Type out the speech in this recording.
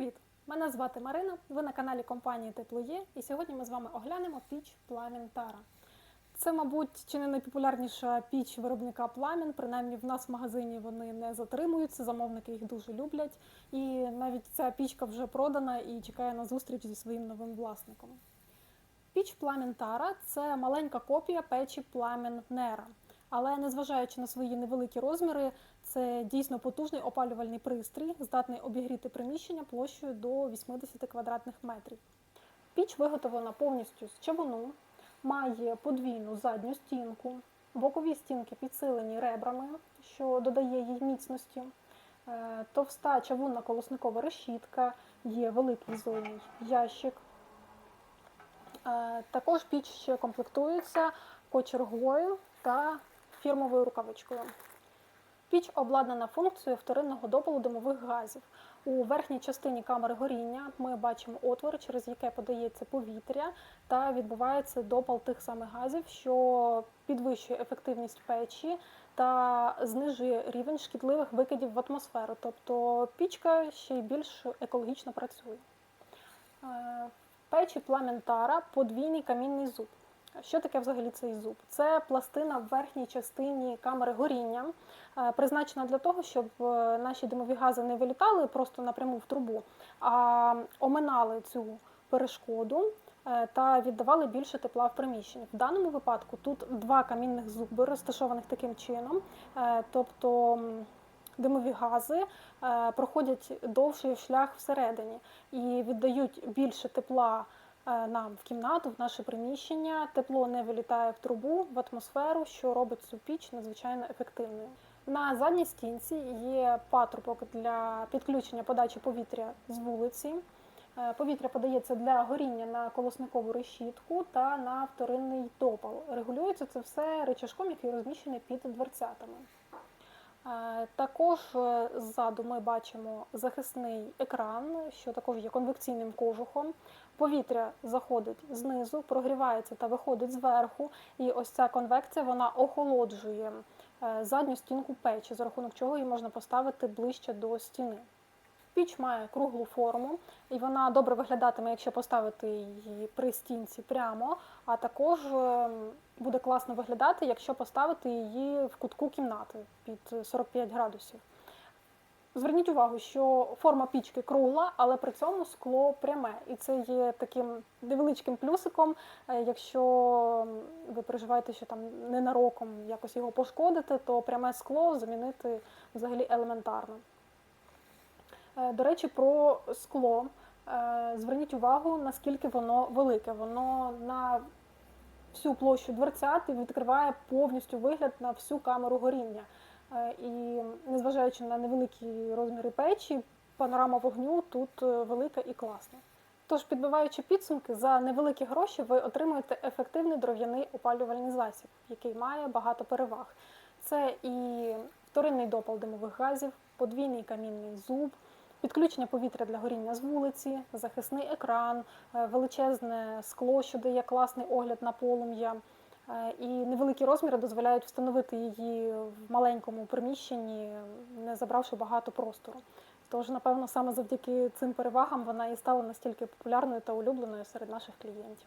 Привіт! Мене звати Марина. Ви на каналі компанії Теплоє, і сьогодні ми з вами оглянемо піч Пламін Тара. Це, мабуть, чи не найпопулярніша піч виробника пламін. Принаймні в нас в магазині вони не затримуються, замовники їх дуже люблять. І навіть ця пічка вже продана і чекає на зустріч зі своїм новим власником. Піч Пламін Тара це маленька копія печі Пламін Нера. Але незважаючи на свої невеликі розміри, це дійсно потужний опалювальний пристрій, здатний обігріти приміщення площею до 80 квадратних метрів. Піч виготовлена повністю з чавуну, має подвійну задню стінку, бокові стінки підсилені ребрами, що додає їй міцності. Е, Товста чавунна колосникова решітка, є великий зовній ящик. Е, Також піч ще комплектується кочергою та фірмовою рукавичкою. Піч обладнана функцією вторинного допалу димових газів. У верхній частині камери горіння ми бачимо отвори, через яке подається повітря та відбувається допал тих самих газів, що підвищує ефективність печі та знижує рівень шкідливих викидів в атмосферу. Тобто пічка ще й більш екологічно працює. Е, В печі пламентара подвійний камінний зуб. Що таке взагалі цей зуб? Це пластина в верхній частині камери горіння, е, призначена для того, щоб е, наші димові гази не вилітали просто напряму в трубу, а оминали цю перешкоду е, та віддавали більше тепла в приміщенні. В даному випадку тут два камінних зуби, розташованих таким чином, тобто димові гази проходять довший шлях всередині і віддають більше тепла нам в кімнату, в наше приміщення. Тепло не вилітає в трубу, в атмосферу, що робить цю піч надзвичайно ефективною. На задній стінці є патрубок для підключення подачі повітря з вулиці. Е, Повітря подається для горіння на колосникову решітку та на вторинний допал. Регулюється це все речашком, який розміщений під дверцятами. Також е, ззаду ми бачимо захисний екран, що також є конвекційним кожухом. Повітря заходить знизу, прогрівається та виходить зверху. І ось ця конвекція вона охолоджує е, задню стінку печі, за рахунок чого її можна поставити ближче до стіни. Піч має круглу форму, і вона добре виглядатиме, якщо поставити її при стінці прямо, а також е, буде класно виглядати, якщо поставити її в кутку кімнати під 45 градусів. Зверніть увагу, що форма пічки кругла, але при цьому скло пряме. І це є таким невеличким плюсиком, е, якщо ви переживаєте, що там ненароком якось його пошкодити, то пряме скло замінити взагалі елементарно. Е, До речі, про скло. Е, Зверніть увагу, наскільки воно велике. Воно на всю площу дверцят і відкриває повністю вигляд на всю камеру горіння. Е, І незважаючи на невеликі розміри печі, панорама вогню тут е, велика і класна. Тож, підбиваючи підсумки, за невеликі гроші ви отримуєте ефективний дров'яний опалювальний засіб, який має багато переваг. Це і вторинний допал димових газів, подвійний камінний зуб, підключення повітря для горіння з вулиці, захисний екран, е, величезне скло, що дає класний огляд на полум'я. Е, І невеликі розміри дозволяють встановити її в маленькому приміщенні, не забравши багато простору. Тож, напевно, саме завдяки цим перевагам вона і стала настільки популярною та улюбленою серед наших клієнтів.